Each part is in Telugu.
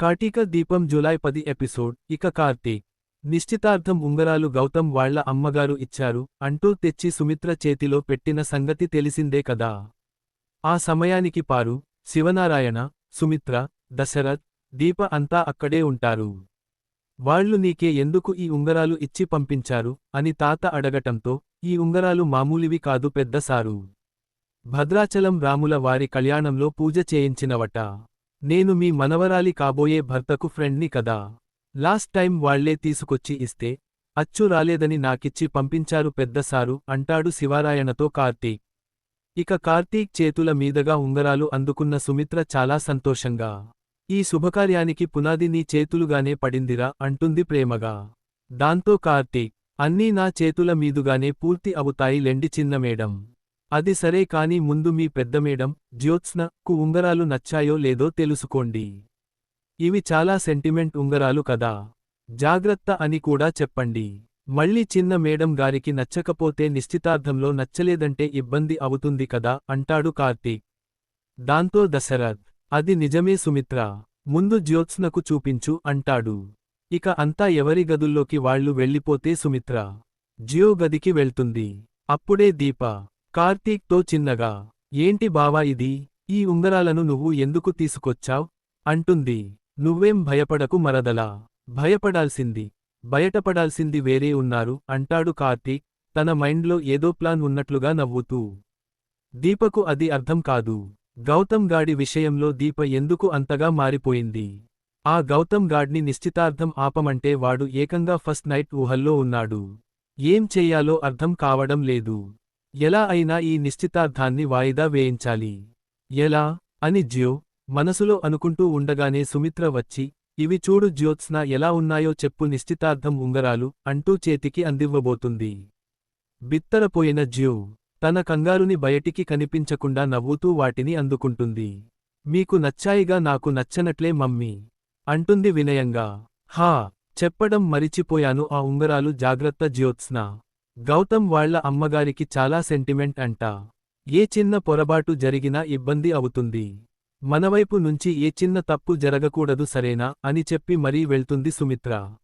కాటిక దీపం జూలై పది ఎపిసోడ్. ఇక కార్తీక్. నిశ్చితార్థం ఉంగరాలు గౌతమ్ వాళ్ళ అమ్మగారు ఇచ్చారు. అంటూ తెచ్చి సుమిత్ర చేతిలో పెట్టిన సంగతి తెలిసిందే కదా. ఆ సమయానికి పారు. శివనారాయణ సుమిత్ర దశరథ్ దీప అంతా అక్కడే ఉంటారు. వాళ్ళు నీకే ఎందుకు ఈ ఉంగరాలు ఇచ్చి పంపించారు? అని తాత అడగటంతో ఈ ఉంగరాలు మామూలివి కాదు పెద్ద సారు. భద్రాచలం రాముల వారి కళ్యాణంలో పూజ చేయించినవట. నేను మీ మనవరాలి కాబోయే భర్తకు ఫ్రెండ్ని కదా. లాస్ట్ టైం వాళ్ళే తీసుకొచ్చి ఇస్తే అచ్చు రాలేదని నాకిచ్చి పంపించారు పెద్ద సారు అంటాడు శివారాయణతో కార్తీక్. ఇక కార్తీక్ చేతుల మీదగా ఉంగరాలు అందుకున్న సుమిత్ర చాలా సంతోషంగా ఈ శుభకార్యానికి పునాది నీ చేతులుగానే పడిందిరా అంటుంది ప్రేమగా. దాంతో కార్తీక్ అన్నీ నా చేతుల మీదుగానే పూర్తి అవుతాయి లెండి చిన్న మేడం. అది సరే కాని ముందు మీ పెద్ద మేడం జ్యోత్స్న కు ఉంగరాలు నచ్చాయో లేదో తెలుసుకోండి. ఇవి చాలా సెంటిమెంట్ ఉంగరాలు కదా. జాగ్రత్త అని కూడా చెప్పండి. మళ్ళీ చిన్న మేడం గారికి నచ్చకపోతే నిశ్చితార్థంలో నచ్చలేదంటే ఇబ్బంది అవుతుంది కదా అంటాడు కార్తీక్. దాంతో దశరథ్ అది నిజమే సుమిత్ర ముందు జ్యోత్స్నకు చూపించు అంటాడు. ఇక అంతా ఎవరి గదుల్లోకి వాళ్ళు వెళ్ళిపోతే సుమిత్ర జియో గదికి వెళ్తుంది. అప్పుడే దీప కార్తీక్తో చిన్నగా ఏంటి బావా ఇది? ఈ ఉంగరాలను నువ్వు ఎందుకు తీసుకొచ్చావ్? అంటుంది. నువ్వేం భయపడకు మరదలా. భయపడాల్సింది. బయటపడాల్సింది వేరే ఉన్నారు అంటాడు కార్తీక్ తన మైండ్లో ఏదో ప్లాన్ ఉన్నట్లుగా నవ్వుతూ. దీపకు అది అర్థం కాదు. గౌతమ్ గాడి విషయంలో దీప ఎందుకు అంతగా మారిపోయింది? ఆ గౌతమ్ గాడ్ని నిశ్చితార్థం ఆపమంటే వాడు ఏకంగా ఫస్ట్ నైట్ ఊహల్లో ఉన్నాడు. ఏం చెయ్యాలో అర్థం కావడం లేదు. ఎలా అయినా ఈ నిశ్చితార్థాన్ని వాయిదా వేయించాలి. ఎలా? అని జ్యో మనసులో అనుకుంటూ ఉండగానే సుమిత్ర వచ్చి ఇవి చూడు జ్యోత్స్న ఎలా ఉన్నాయో చెప్పు నిశ్చితార్థం ఉంగరాలు అంటూ చేతికి అందివ్వబోతుంది. బిత్తరపోయిన జ్యూ తన కంగారుని బయటికి కనిపించకుండా నవ్వుతూ వాటిని అందుకుంటుంది. మీకు నచ్చాయిగా నాకు నచ్చనట్లే మమ్మీ అంటుంది వినయంగా. హా! చెప్పడం మరిచిపోయాను ఆ ఉంగరాలు జాగ్రత్త జ్యోత్స్న. గౌతమ్ వాళ్ళ అమ్మగారికి చాలా సెంటిమెంట్ అంట. ఏ చిన్న పొరబాటు జరిగినా ఇబ్బంది అవుతుంది. మనవైపు నుంచి ఏ చిన్న తప్పు జరగకూడదు సరేనా అని చెప్పి మరీ వెళ్తుంది సుమిత్ర.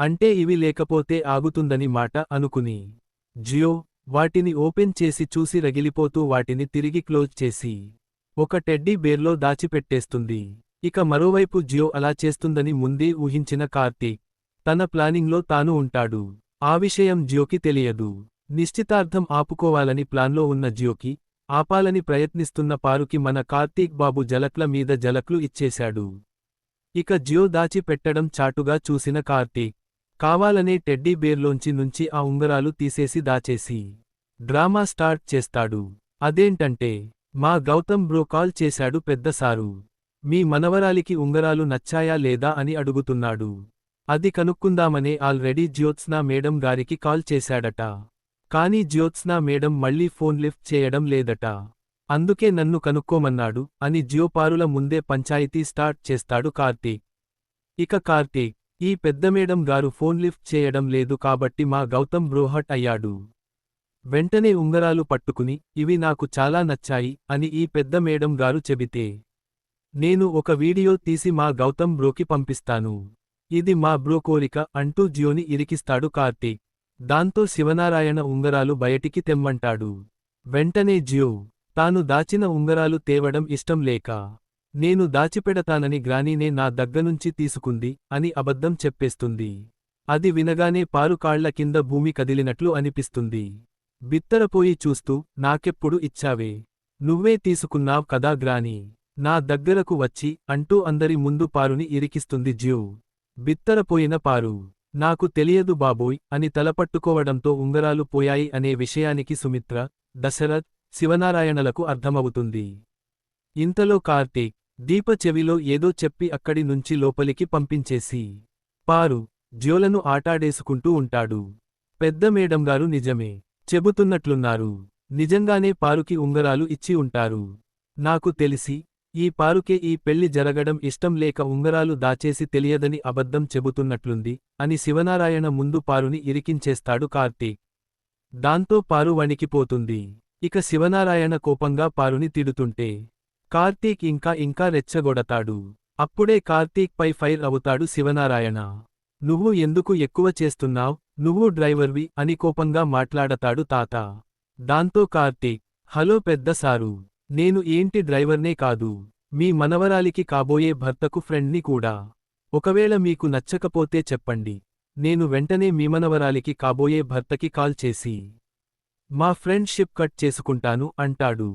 అంటే ఇవి లేకపోతే ఆగుతుందని మాట అనుకుని. జియో వాటిని ఓపెన్ చేసి చూసి రగిలిపోతూ వాటిని తిరిగి క్లోజ్ చేసి. ఒక టెడ్డీ బేర్లో దాచిపెట్టేస్తుంది. ఇక మరోవైపు జియో అలా చేస్తుందని ముందే ఊహించిన కార్తీక్. తన ప్లానింగ్లో తాను ఉంటాడు. ఆ విషయం జియోకి తెలియదు. నిశ్చితార్థం ఆపుకోవాలని ప్లాన్లో ఉన్న జియోకి ఆపాలని ప్రయత్నిస్తున్న పారుకి మన కార్తీక్ బాబు జలక్ల మీద జలక్లు ఇచ్చేశాడు. ఇక జియో దాచి పెట్టడం చాటుగా చూసిన కార్తీక్ కావాలనే టెడ్డీ బేర్లోంచి నుంచి ఆ ఉంగరాలు తీసేసి దాచేసి డ్రామా స్టార్ట్ చేస్తాడు. అదేంటంటే మా గౌతమ్ బ్రో కాల్ చేశాడు పెద్దసారు మీ మనవరాలికి ఉంగరాలు నచ్చాయా లేదా అని అడుగుతున్నాడు. అది కనుక్కుందామనే ఆల్రెడీ జ్యోత్స్నా మేడం గారికి కాల్ చేశాడట. కానీ జ్యోత్స్నా మేడం మళ్ళీ ఫోన్ లిఫ్ట్ చేయడం లేదట. అందుకే నన్ను కనుక్కోమన్నాడు అని జియోపారుల ముందే పంచాయతీ స్టార్ట్ చేస్తాడు కార్తీక్. ఇక కార్తీక్ ఈ పెద్ద మేడం గారు ఫోన్ లిఫ్ట్ చేయడం లేదు కాబట్టి మా గౌతమ్ బ్రోహట్ అయ్యాడు. వెంటనే ఉంగరాలు పట్టుకుని ఇవి నాకు చాలా నచ్చాయి అని ఈ పెద్ద మేడం గారు చెబితే నేను ఒక వీడియో తీసి మా గౌతమ్ బ్రోకి పంపిస్తాను. ఇది మా బ్రో కోరిక అంటూ జియోని ఇరికిస్తాడు కార్తీక్ దాంతో శివనారాయణ ఉంగరాలు బయటికి తెమ్మంటాడు. వెంటనే జియో తాను దాచిన ఉంగరాలు తేవడం ఇష్టం లేక నేను దాచిపెడతానని గ్రానీనే నా దగ్గనుంచి తీసుకుంది అని అబద్ధం చెప్పేస్తుంది. అది వినగానే పారు కాళ్ళ కింద భూమి కదిలినట్లు అనిపిస్తుంది. బిత్తరపోయి చూస్తూ నాకెప్పుడు ఇచ్చావే? నువ్వే తీసుకున్నావ్ కదా గ్రాని? నా దగ్గరకు వచ్చి అంటూ అందరి ముందు పారుని ఇరికిస్తుంది జ్యూ. బిత్తరపోయిన పారు. నాకు తెలియదు బాబోయ్ అని తలపట్టుకోవడంతో ఉంగరాలు పోయాయి అనే విషయానికి సుమిత్ర దశరథ్ శివనారాయణలకు అర్థమవుతుంది. ఇంతలో కార్తీక్ దీప చెవిలో ఏదో చెప్పి అక్కడి నుంచి లోపలికి పంపించేసి. పారు జ్యోలను ఆటాడేసుకుంటూ ఉంటాడు. పెద్ద మేడంగారు నిజమే. చెబుతున్నట్లున్నారు. నిజంగానే పారుకి ఉంగరాలు ఇచ్చి ఉంటారు. నాకు తెలిసి ఈ పారుకే ఈ పెళ్ళి జరగడం ఇష్టం లేక ఉంగరాలు దాచేసి తెలియదని అబద్ధం చెబుతున్నట్లుంది అని శివనారాయణ ముందు పారుని ఇరికించేస్తాడు కార్తీక్. దాంతో పారు వణికిపోతుంది. ఇక శివనారాయణ కోపంగా పారుని తిడుతుంటే కార్తీక్ ఇంకా ఇంకా రెచ్చగొడతాడు. అప్పుడే కార్తీక్ పై ఫైర్ అవుతాడు శివనారాయణ. నువ్వు ఎందుకు ఎక్కువ చేస్తున్నావ్? నువ్వు డ్రైవర్వి అని కోపంగా మాట్లాడతాడు తాత. దాంతో కార్తీక్ హలో పెద్ద సారు నేను ఏంటి డ్రైవర్నే కాదు మీ మనవరాలికి కాబోయే భర్తకు ఫ్రెండ్ని కూడా. ఒకవేళ మీకు నచ్చకపోతే చెప్పండి నేను వెంటనే మీ మనవరాలికి కాబోయే భర్తకి కాల్ చేసి మా ఫ్రెండ్షిప్ కట్ చేసుకుంటాను అంటాడు.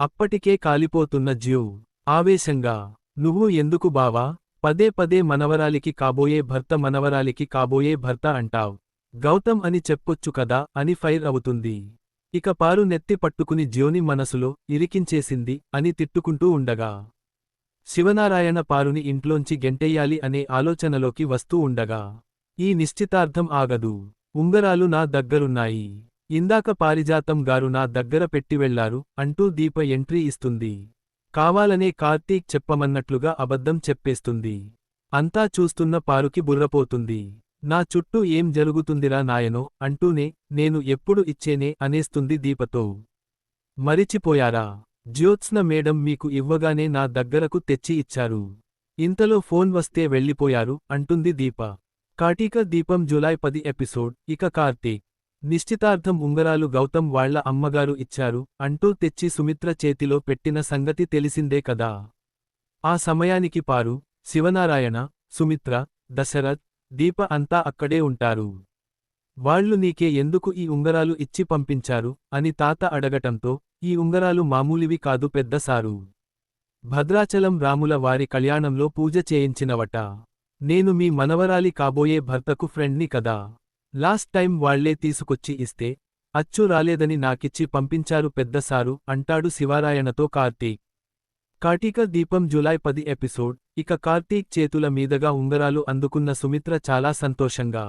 అప్పటికే కాలిపోతున్న జ్యూ ఆవేశంగా నువ్వు ఎందుకు బావా పదే పదే మనవరాలికి కాబోయే భర్త మనవరాలికి కాబోయే భర్త అంటావ్. గౌతమ్ అని చెప్పొచ్చు కదా అని ఫైర్ అవుతుంది. ఇక పారు నెత్తి పట్టుకుని జ్యోని మనసులో ఇరికించేసింది అని తిట్టుకుంటూ ఉండగా. శివనారాయణ పారుని ఇంట్లోంచి గెంటెయ్యాలి అనే ఆలోచనలోకి వస్తూ ఉండగా. ఈ నిశ్చితార్థం ఆగదు. ఉంగరాలు నా దగ్గరున్నాయి. ఇందాక పారిజాతం గారు నా దగ్గర పెట్టి వెళ్ళారు అంటూ దీప ఎంట్రీ ఇస్తుంది. కావాలనే కార్తీక్ చెప్పమన్నట్లుగా అబద్ధం చెప్పేస్తుంది. అంతా చూస్తున్న పారుకి బుర్రపోతుంది. నా చుట్టూ ఏం జరుగుతుందిరా నాయనో అంటూనే నేను ఎప్పుడు ఇచ్చేనే అనేస్తుంది దీపతో. మరిచిపోయారా? జ్యోత్స్న మేడం మీకు ఇవ్వగానే నా దగ్గరకు తెచ్చి ఇచ్చారు. ఇంతలో ఫోన్ వస్తే వెళ్ళిపోయారు అంటుంది దీప. కాటిక దీపం జులై పది ఎపిసోడ్ ఇక కార్తీక్. నిశ్చితార్థం ఉంగరాలు గౌతమ్ వాళ్ళ అమ్మగారు ఇచ్చారు అంటూ తెచ్చి సుమిత్ర చేతిలో పెట్టిన సంగతి తెలిసిందే కదా. ఆ సమయానికి పారు శివనారాయణ సుమిత్ర దశరథ్ దీప అంతా అక్కడే ఉంటారు. వాళ్ళు నీకే ఎందుకు ఈ ఉంగరాలు ఇచ్చి పంపించారు? అని తాత అడగటంతో ఈ ఉంగరాలు మామూలివి కాదు పెద్ద సారు. భద్రాచలం రాముల వారి కళ్యాణంలో పూజ చేయించినవట. నేను మీ మనవరాలి కాబోయే భర్తకు ఫ్రెండ్ని కదా. లాస్ట్ టైం వాళ్ళే తీసుకొచ్చి ఇస్తే అచ్చు రాలేదని నాకిచ్చి పంపించారు పెద్దసారు అంటాడు శివారాయణతో కార్తీక్. కాటిక దీపం జులై పది ఎపిసోడ్. ఇక కార్తీక్ చేతుల మీదగా ఉంగరాలు అందుకున్న సుమిత్ర చాలా సంతోషంగా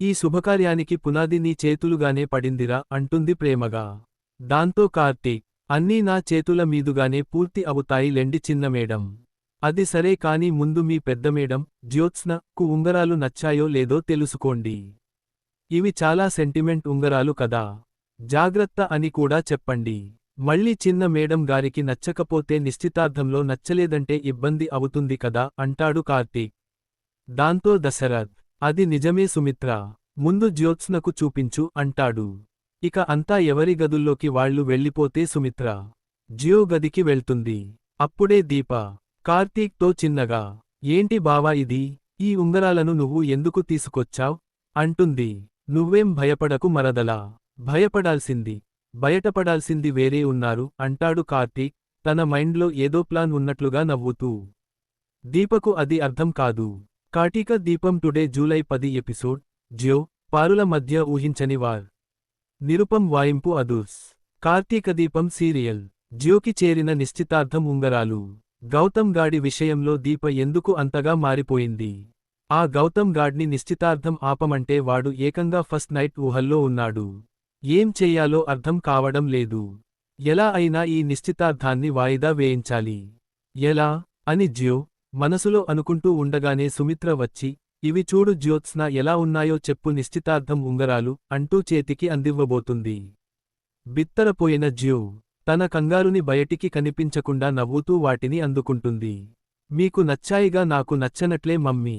ఈ శుభకార్యానికి పునాది నీ చేతులుగానే పడిందిరా అంటుంది ప్రేమగా. దాంతో కార్తీక్ అన్నీ నా చేతుల మీదుగానే పూర్తి అవుతాయి లెండి చిన్న మేడం. అది సరే కాని ముందు మీ పెద్ద మేడం జ్యోత్స్న కు ఉంగరాలు నచ్చాయో లేదో తెలుసుకోండి. ఇవి చాలా సెంటిమెంట్ ఉంగరాలు కదా. జాగ్రత్త అని కూడా చెప్పండి. మళ్ళీ చిన్న మేడం గారికి నచ్చకపోతే నిశ్చితార్థంలో నచ్చలేదంటే ఇబ్బంది అవుతుంది కదా అంటాడు కార్తీక్. దాంతో దశరథ్ అది నిజమే సుమిత్ర ముందు జ్యోత్స్నకు చూపించు అంటాడు. ఇక అంతా ఎవరి గదుల్లోకి వాళ్ళు వెళ్ళిపోతే సుమిత్ర జియో గదికి వెళ్తుంది. అప్పుడే దీప కార్తీక్తో చిన్నగా ఏంటి బావా ఇది? ఈ ఉంగరాలను నువ్వు ఎందుకు తీసుకొచ్చావ్? అంటుంది. నువ్వేం భయపడకు మరదలా భయపడాల్సింది. బయటపడాల్సింది వేరే ఉన్నారు అంటాడు కార్తీక్ తన మైండ్లో ఏదో ప్లాన్ ఉన్నట్లుగా నవ్వుతూ. దీపకు అది అర్థం కాదు. కాటిక దీపం టుడే జూలై పది ఎపిసోడ్ జ్యో పారుల మధ్య ఊహించని వార్. నిరుపం వాయింపు అదుర్స్. కార్తీక దీపం సీరియల్ జ్యోకి చేరిన నిశ్చితార్థం ఉంగరాలు. గౌతమ్ గాడి విషయంలో దీప ఎందుకు అంతగా మారిపోయింది? ఆ గౌతమ్ గాడ్ని నిశ్చితార్థం ఆపమంటే వాడు ఏకంగా ఫస్ట్ నైట్ ఊహల్లో ఉన్నాడు. ఏం చెయ్యాలో అర్థం కావడం లేదు. ఎలా అయినా ఈ నిశ్చితార్థాన్ని వాయిదా వేయించాలి. ఎలా? అని జ్యో మనసులో అనుకుంటూ ఉండగానే సుమిత్ర వచ్చి ఇవి చూడు జ్యోత్స్న ఎలా ఉన్నాయో చెప్పు నిశ్చితార్థం ఉంగరాలు అంటూ చేతికి అందివ్వబోతుంది. బిత్తరపోయిన జ్యో తన కంగారుని బయటికి కనిపించకుండా నవ్వుతూ వాటిని అందుకుంటుంది. మీకు నచ్చాయిగా నాకు నచ్చనట్లే మమ్మీ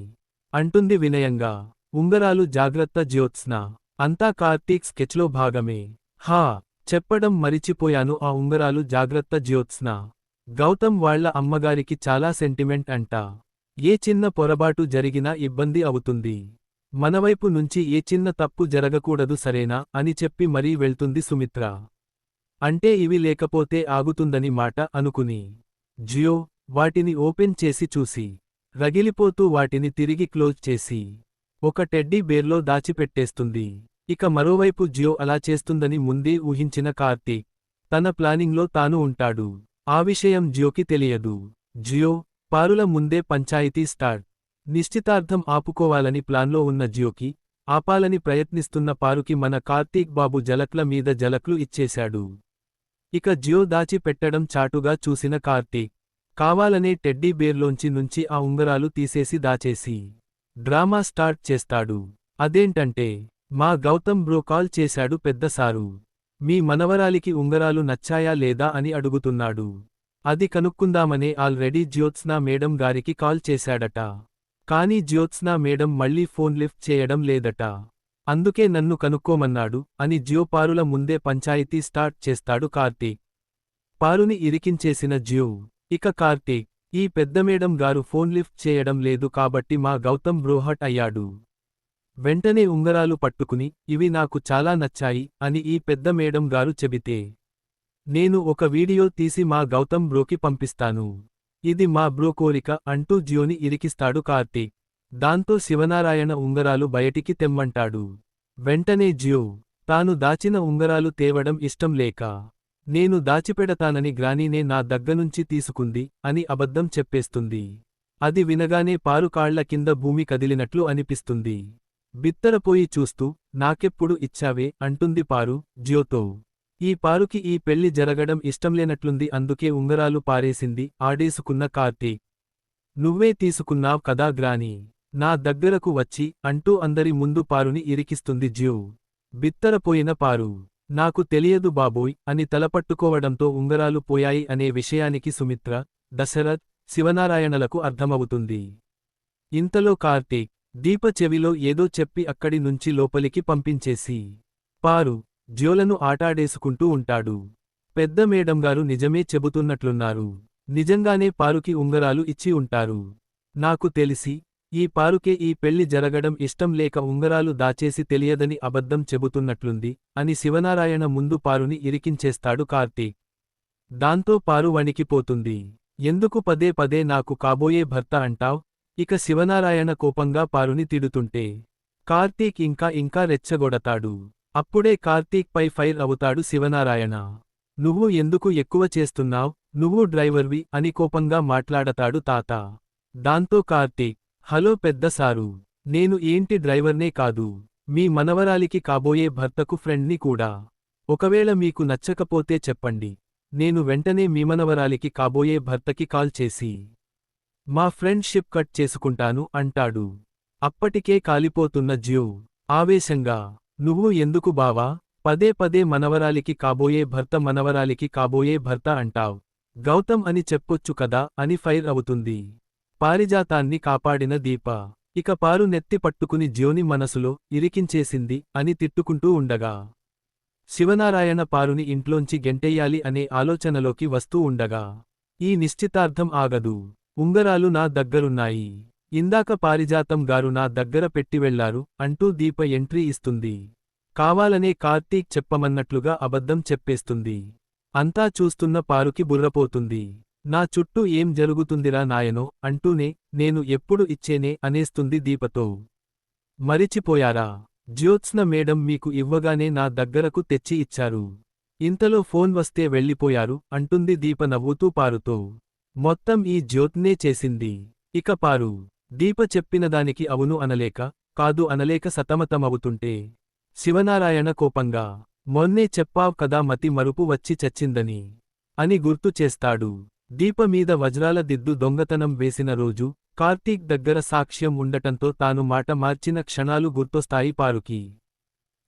అంటుంది వినయంగా. ఉంగరాలు జాగ్రత్త జ్యోత్స్న. అంతా కార్తీక్ స్కెచ్లో భాగమే. హా చెప్పడం మరిచిపోయాను ఆ ఉంగరాలు జాగ్రత్త జ్యోత్స్న. గౌతమ్ వాళ్ళ అమ్మగారికి చాలా సెంటిమెంట్ అంట. ఏ చిన్న పొరబాటు జరిగినా ఇబ్బంది అవుతుంది. మనవైపు నుంచి ఏ చిన్న తప్పు జరగకూడదు సరేనా అని చెప్పి మరీ వెళ్తుంది సుమిత్ర. అంటే ఇవి లేకపోతే ఆగుతుందని మాట అనుకుని. జియో వాటిని ఓపెన్ చేసి చూసి. రగిలిపోతూ వాటిని తిరిగి క్లోజ్ చేసి. ఒక టెడ్డీ బేర్లో దాచిపెట్టేస్తుంది. ఇక మరోవైపు జియో అలా చేస్తుందని ముందే ఊహించిన కార్తీక్ తన ప్లానింగ్లో తాను ఉంటాడు. ఆ విషయం జియోకి తెలియదు. జియో పారుల ముందే పంచాయతీ స్టార్ట్. నిశ్చితార్థం ఆపుకోవాలని ప్లాన్లో ఉన్న జియోకి ఆపాలని ప్రయత్నిస్తున్న పారుకి మన కార్తీక్ బాబు జలక్ల మీద జలక్లు ఇచ్చేశాడు. ఇక జియో దాచి పెట్టడం చాటుగా చూసిన కార్తీక్ కావాలనే టెడ్డీ బేర్లోంచి నుంచి ఆ ఉంగరాలు తీసేసి దాచేసి డ్రామా స్టార్ట్ చేస్తాడు. అదేంటంటే మా గౌతమ్ బ్రో కాల్ చేశాడు పెద్దసారు మీ మనవరాలికి ఉంగరాలు నచ్చాయా లేదా అని అడుగుతున్నాడు. అది కనుక్కుందామనే ఆల్రెడీ జ్యోత్స్నా మేడం గారికి కాల్ చేశాడట. కానీ జ్యోత్స్నా మేడం మళ్ళీ ఫోన్ లిఫ్ట్ చేయడం లేదట. అందుకే నన్ను కనుక్కోమన్నాడు అని జ్యోపారుల ముందే పంచాయతీ స్టార్ట్ చేస్తాడు కార్తీక్. పారుని ఇరికించేసిన జియో. ఇక కార్తీక్ ఈ పెద్ద మేడం గారు ఫోన్ లిఫ్ట్ చేయడం లేదు కాబట్టి మా గౌతమ్ బ్రోహట్ అయ్యాడు. వెంటనే ఉంగరాలు పట్టుకుని ఇవి నాకు చాలా నచ్చాయి అని ఈ పెద్ద మేడం గారు చెబితే నేను ఒక వీడియో తీసి మా గౌతమ్ బ్రోకి పంపిస్తాను. ఇది మా బ్రో కోరిక అంటూ జియోని ఇరికిస్తాడు కార్తీక్. దాంతో శివనారాయణ ఉంగరాలు బయటికి తెమ్మంటాడు. వెంటనే జియో తాను దాచిన ఉంగరాలు తేవడం ఇష్టం లేక నేను దాచిపెడతానని గ్రానీనే నా దగ్గనుంచి తీసుకుంది అని అబద్ధం చెప్పేస్తుంది. అది వినగానే పారుకాళ్ళ కింద భూమి కదిలినట్లు అనిపిస్తుంది. బిత్తరపోయి చూస్తూ నాకెప్పుడు ఇచ్చావే? అంటుంది పారు జ్యోతో. ఈ పారుకి ఈ పెళ్ళి జరగడం ఇష్టంలేనట్లుంది అందుకే ఉంగరాలు పారేసింది ఆడేసుకున్న కార్తీక్ నువ్వే తీసుకున్నావ్ కదా గ్రాని. నా దగ్గరకు వచ్చి అంటూ అందరి ముందు పారుని ఇరికిస్తుంది జ్యూ. బిత్తరపోయిన పారు నాకు తెలియదు బాబోయ్ అని తలపట్టుకోవడంతో ఉంగరాలు పోయాయి అనే విషయానికి సుమిత్ర దశరథ్ శివనారాయణలకు అర్థమవుతుంది. ఇంతలో కార్తీక్ దీప చెవిలో ఏదో చెప్పి అక్కడి నుంచి లోపలికి పంపించేసి పారు జ్యోలను ఆటాడేసుకుంటూ ఉంటాడు. పెద్ద మేడంగారు నిజమే చెబుతున్నట్లున్నారు. నిజంగానే పారుకి ఉంగరాలు ఇచ్చి ఉంటారు. నాకు తెలిసి ఈ పారుకే ఈ పెళ్ళి జరగడం ఇష్టం లేక ఉంగరాలు దాచేసి తెలియదని అబద్ధం చెబుతున్నట్లుంది అని శివనారాయణ ముందు పారుని ఇరికించేస్తాడు కార్తీక్. దాంతో పారు వణికిపోతుంది. ఎందుకు పదే పదే నాకు కాబోయే భర్త అంటావ్? ఇక శివనారాయణ కోపంగా పారుని తిడుతుంటే కార్తీక్ ఇంకా ఇంకా రెచ్చగొడతాడు. అప్పుడే కార్తీక్ పై ఫైర్ అవుతాడు శివనారాయణ. నువ్వు ఎందుకు ఎక్కువ చేస్తున్నావ్? నువ్వు డ్రైవర్వి అని కోపంగా మాట్లాడతాడు తాత. దాంతో కార్తీక్ హలో పెద్ద సారు నేను ఏంటి డ్రైవర్నే కాదు. మీ మనవరాలికి కాబోయే భర్తకు ఫ్రెండ్ని కూడా. ఒకవేళ మీకు నచ్చకపోతే చెప్పండి. నేను వెంటనే మీ మనవరాలికి కాబోయే భర్తకి కాల్ చేసి మా ఫ్రెండ్షిప్ కట్ చేసుకుంటాను అంటాడు. అప్పటికే కాలిపోతున్న జ్యూ. ఆవేశంగా నువ్వు ఎందుకు బావా? పదే పదే మనవరాలికి కాబోయే భర్త మనవరాలికి కాబోయే భర్త అంటావ్. గౌతమ్ అని చెప్పొచ్చు కదా అని ఫైర్ అవుతుంది. పారిజాతాన్ని కాపాడిన దీప. ఇక పారు నెత్తి పట్టుకుని జ్యోని మనసులో ఇరికించేసింది అని తిట్టుకుంటూ ఉండగా. శివనారాయణ పారుని ఇంట్లోంచి గెంటెయ్యాలి అనే ఆలోచనలోకి వస్తూ ఉండగా. ఈ నిశ్చితార్థం ఆగదు. ఉంగరాలు నా దగ్గరున్నాయి. ఇందాక పారిజాతం గారు నా దగ్గర పెట్టి వెళ్ళారు అంటూ దీప ఎంట్రీ ఇస్తుంది. కావాలనే కార్తీక్ చెప్పమన్నట్లుగా అబద్ధం చెప్పేస్తుంది. అంతా చూస్తున్న పారుకి బుర్రపోతుంది. నా చుట్టూ ఏం జరుగుతుందిరా నాయనో అంటూనే నేను ఎప్పుడు ఇచ్చేనే అనేస్తుంది దీపతో. మరిచిపోయారా? జ్యోత్స్న మేడం మీకు ఇవ్వగానే నా దగ్గరకు తెచ్చి ఇచ్చారు. ఇంతలో ఫోన్ వస్తే వెళ్ళిపోయారు అంటుంది దీప నవ్వుతూ పారుతో. మొత్తం ఈ జ్యోత్నే చేసింది. ఇక పారు దీప చెప్పినదానికి అవును అనలేక కాదు అనలేక సతమతమవుతుంటే శివనారాయణ కోపంగా మొన్నే చెప్పావ్ కదా మతి మరుపు వచ్చి చచ్చిందని అని గుర్తు చేస్తాడు. దీప మీద వజ్రాల దిద్దు దొంగతనం వేసిన రోజు కార్తీక్ దగ్గర సాక్ష్యం ఉండటంతో తాను మాట మార్చిన క్షణాలు గుర్తొస్తాయి పారుకి.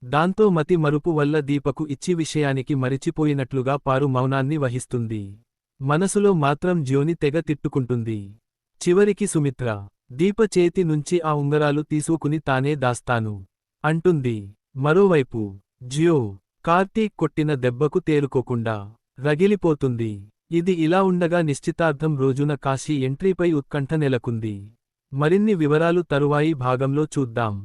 దాంతో మతి మరుపు వల్ల దీపకు ఇచ్చి విషయానికి మరిచిపోయినట్లుగా పారు మౌనాన్ని వహిస్తుంది. మనసులో మాత్రం జ్యోని తెగ తిట్టుకుంటుంది. చివరికి సుమిత్ర దీప చేతి నుంచి ఆ ఉంగరాలు తీసుకుని తానే దాస్తాను. అంటుంది. మరోవైపు జియో కార్తీక్ కొట్టిన దెబ్బకు తేలుకోకుండా రగిలిపోతుంది. ఇది ఇలా ఉండగా నిశ్చితార్థం రోజున కాశీ ఎంట్రీపై ఉత్కంఠ నెలకుంది. మరిన్ని వివరాలు తరువాయి భాగంలో చూద్దాం.